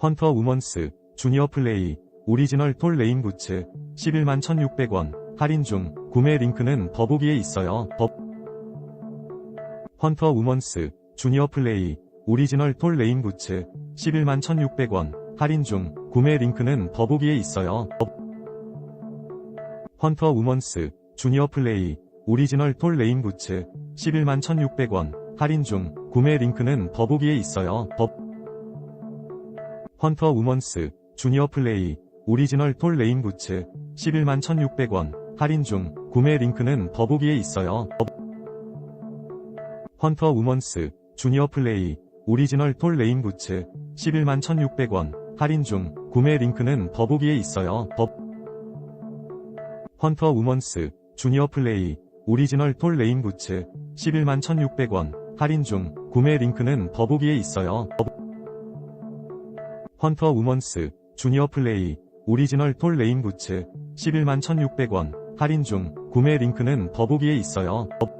헌터 우먼스, 주니어 플레이, 오리지널 톨 레인 부츠, 11만 1600원, 할인 중, 구매 링크는 더보기에 있어요. 더... 헌터 우먼스, 주니어 플레이, 오리지널 톨 레인 부츠, 11만 1600원, 할인 중, 구매 링크는 더보기에 있어요. 더... 헌터 우먼스, 주니어 플레이, 오리지널 톨 레인 부츠, 11만 1600원, 할인 중, 구매 링크는 더보기에 있어요. 더... 헌터 우먼스, 주니어 플레이, 오리지널 톨 레인 부츠, 11만 1600원, 할인 중, 구매 링크는 더보기에 있어요. 더... 헌터 우먼스, 주니어 플레이, 오리지널 톨 레인 부츠, 11만 1600원, 할인 중, 구매 링크는 더보기에 있어요. 더... 헌터 우먼스, 주니어 플레이, 오리지널 톨 레인 부츠, 11만 1600원, 할인 중, 구매 링크는 더보기에 있어요. 더... 헌터 우먼스, 주니어 플레이, 오리지널 톨 레인 부츠, 11만 1600원, 할인 중, 구매 링크는 더보기에 있어요. 더...